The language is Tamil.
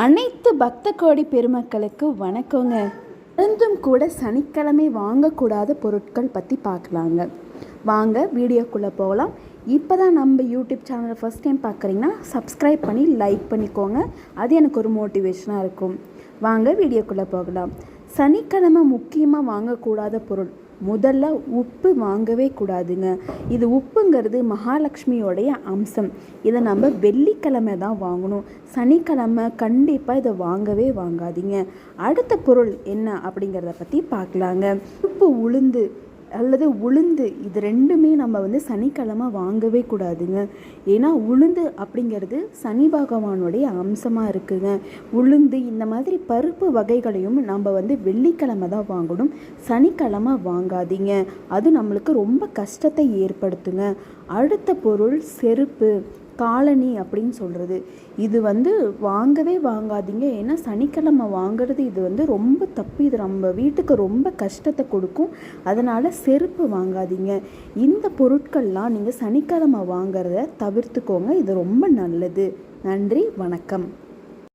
அனைத்து பக்த கோடி பெருமக்களுக்கு வணக்கங்க. இருந்தும் கூட சனிக்கிழமை வாங்கக்கூடாத பொருட்கள் பற்றி பார்க்கலாங்க வாங்க வீடியோக்குள்ளே போகலாம் இப்போ தான் நம்ம யூடியூப் சேனலை ஃபஸ்ட் டைம் பார்க்குறீங்கன்னா சப்ஸ்கிரைப் பண்ணி லைக் பண்ணிக்கோங்க. அது எனக்கு ஒரு மோட்டிவேஷனாக இருக்கும். வாங்க வீடியோக்குள்ளே போகலாம். சனிக்கிழமை முக்கியமாக வாங்கக்கூடாத பொருள் முதல்ல உப்பு வாங்கவே கூடாதுங்க. இது உப்புங்கிறது மகாலட்சுமியோடைய அம்சம். இதை நம்ம வெள்ளிக்கிழமை தான் வாங்கணும். சனிக்கிழமை கண்டிப்பாக இதை வாங்கவே வாங்காதீங்க. அடுத்த பொருள் என்ன அப்படிங்கிறத பற்றி பார்க்கலாங்க. உப்பு உளுந்து அல்லது உளுந்து இது ரெண்டுமே நம்ம வந்து சனிக்கிழமை வாங்கவே கூடாதுங்க. ஏன்னா உளுந்து அப்படிங்கிறது சனி பகவானுடைய அம்சமாக இருக்குங்க. உளுந்து இந்த மாதிரி பருப்பு வகைகளையும் நம்ம வந்து வெள்ளிக்கிழமை தான் வாங்கணும். சனிக்கிழமை வாங்காதீங்க. அது நம்மளுக்கு ரொம்ப கஷ்டத்தை ஏற்படுத்துங்க. அடுத்த பொருள் செருப்பு. காலனி அப்படின்னு சொல்கிறது இது வந்து வாங்கவே வாங்காதீங்க. ஏன்னா சனிக்கிழமை வாங்குறது இது வந்து ரொம்ப தப்பு. இது நம்ம வீட்டுக்கு ரொம்ப கஷ்டத்தை கொடுக்கும். அதனால் செருப்பு வாங்காதீங்க. இந்த பொருட்கள்லாம் நீங்கள் சனிக்கிழமை வாங்குறத தவிர்த்துக்கோங்க. இது ரொம்ப நல்லது. நன்றி வணக்கம்.